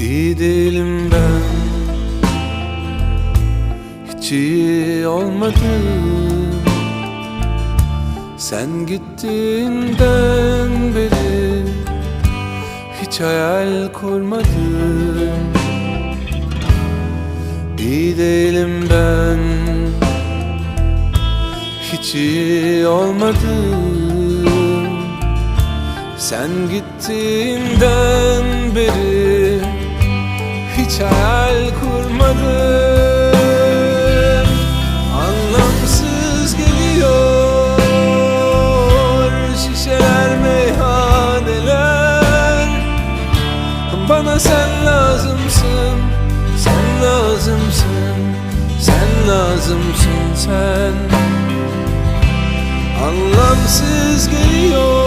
İyi değilim ben. Hiç iyi olmadım. Sen gittiğinden beri Hiç hayal kurmadım. İyi değilim ben. Hiç iyi olmadım. Sen gittiğinden beri Hiç hayal kurmadım Anlamsız geliyor Şişeler meyhaneler. Bana sen lazımsın Sen lazımsın Sen lazımsın sen. Anlamsız geliyor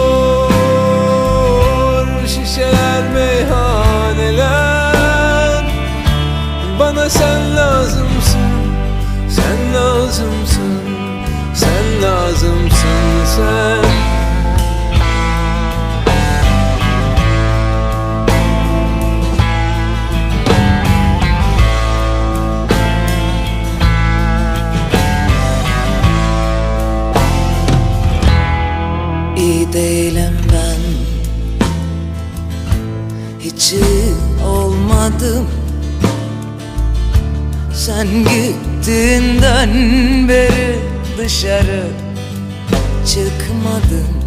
Bana sen lazımsın Sen lazımsın Sen lazımsın sen. İyi değilim ben. Hiç iyi olmadım Sen gittiğinden beri dışarı çıkmadım